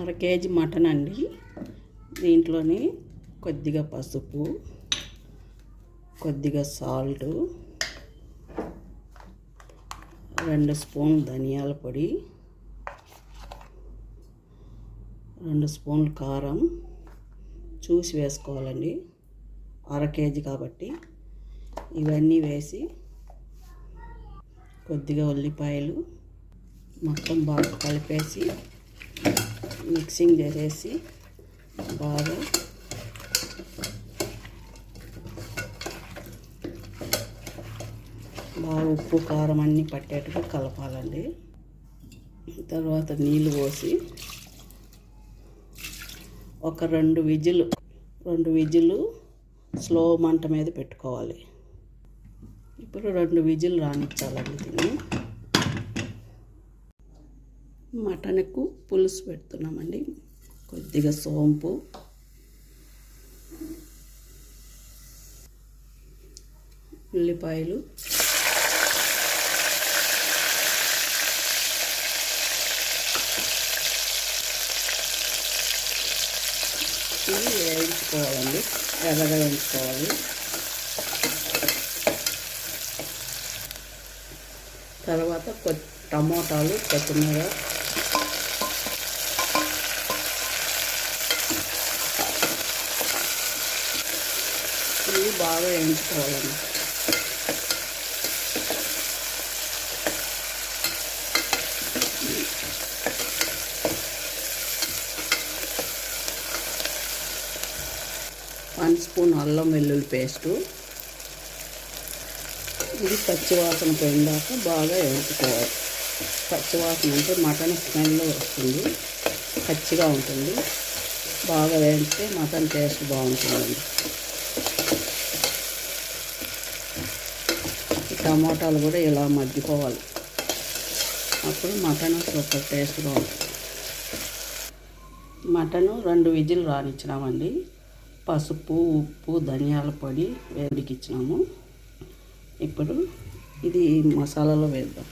అర KG mutton అండి. దీంట్లోని కొద్దిగా పసుపు కొద్దిగా సాల్ట్ రెండు స్పూన్ ధనియాల పొడి రెండు స్పూన్లు కారం చూసి వేసుకోవాలండి. అర కేజీ కాబట్టి ఇవన్నీ వేసి కొద్దిగా ఉల్లిపాయలు మొత్తం బాగా కలిపేసి మిక్సింగ్ చేసేసి బాగా బాగా ఉప్పు కారం అన్నీ పట్టేట్టుగా కలపాలండి. తర్వాత నీళ్ళు పోసి ఒక రెండు విజిల్ రెండు విజిల్ స్లో మంట మీద పెట్టుకోవాలి. ఇప్పుడు రెండు విజిల్ రానిచ్చాలండి దీన్ని. మటన్కు పులుసు పెడుతున్నామండి. కొద్దిగా సోంపు. ఉల్లిపాయలు. ఇవి వేయించుకోవాలండి. ఎర్రగా వేయించుకోవాలి. తర్వాత కొ టమోటాలు కొత్తిమీర. ఇవి బాగా వేయించుకోవాలండి వన్ స్పూన్ అల్లం వెల్లుల్లి పేస్టు. ఇది పచ్చివాసన పోయిందాక బాగా వేయించుకోవాలి. పచ్చివాసన అంటే మటన్ స్మెల్ వస్తుంది. పచ్చిగా ఉంటుంది. బాగా వేయించితే మటన్ టేస్ట్ బాగుంటుందండి. టమాటాలు కూడా ఇలా మగ్గిపోవాలి. అప్పుడు మటన్ సూపర్ టేస్ట్గా ఉంటుంది మటను రెండు విజిల్ రానిచ్చినామండి. పసుపు ఉప్పు ధనియాల పొడి వేడికిచ్చినాము. ఇప్పుడు ఇది మసాలాలో వేద్దాం.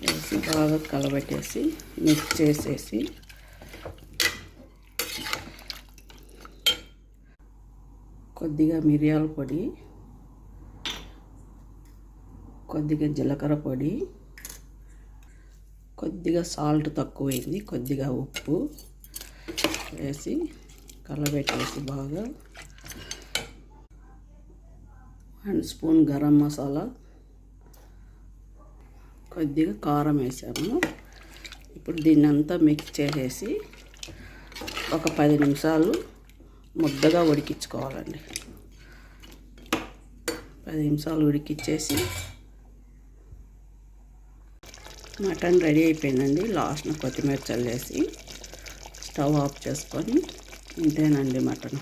వేసి బాగా కలబెట్టేసి మిక్స్ చేసేసి కొద్దిగా మిరియాల పొడి కొద్దిగా జీలకర్ర పొడి కొద్దిగా సాల్ట్ తక్కువైంది కొద్దిగా ఉప్పు వేసి కలబెట్టేసి బాగా వన్ స్పూన్ గరం మసాలా కొద్దిగా కారం వేసాము. ఇప్పుడు దీన్ని అంతా మిక్స్ చేసేసి ఒక పది నిమిషాలు ముద్దగా ఉడికించుకోవాలండి. పది నిమిషాలు ఉడికిచ్చేసి మటన్ రెడీ అయిపోయిందండి. లాస్ట్న కొత్తిమీర చల్లేసి స్టవ్ ఆఫ్ చేసుకొని ఇంతేనండి మటన్.